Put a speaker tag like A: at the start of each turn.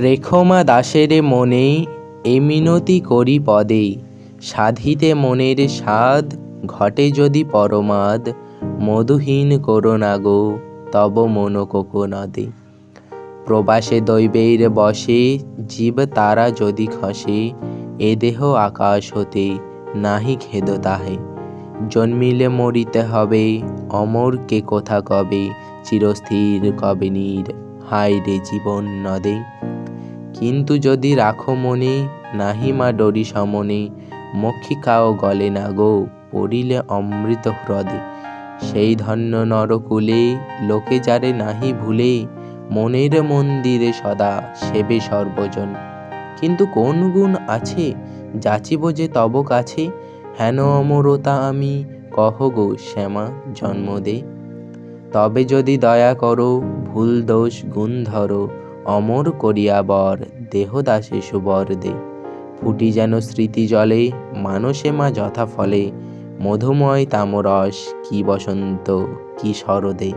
A: রেখমা দাসের মনে এ মিনতি করি পদে। সাধিতে মনের স্বাদ, ঘটে যদি পরমাদ, মধুহীন করো না গো, তব মন কোকোনদে। প্রবাসে দৈবের বসে, জীব তারা যদি খসে, এ দেহ আকাশ হতে নাহি খেদ তাহে। জন্মিলে মরিতে হবে, অমর কে কোথা কবে, চিরস্থির কবে নীর, হায় রে জীবন নদে। কিন্তু যদি রাখো মনে, নাহি মা ডরি সমনে মক্ষিকাও গলে না গো, পড়িলে অমৃত হ্রদে। সেই ধন্য নরকুলে, লোকে যারে নাহি ভুলে, মনের মন্দিরে সদা সেবে সর্বজন। কিন্তু কোন গুণ আছে, যাচিব যে তব কাছে? হেন অমরতা আমি, কহ গো শ্যামা জন্ম দে তবে যদি দয়া করো, ভুল দোষ গুণ ধরো অমর করিয়া বর, দেহদাসে সুবর দে। ফুটি যেন স্মৃতি জলে, মানসে মা যথা ফলে মধুময় তামরস, কি বসন্ত, কি শরদে।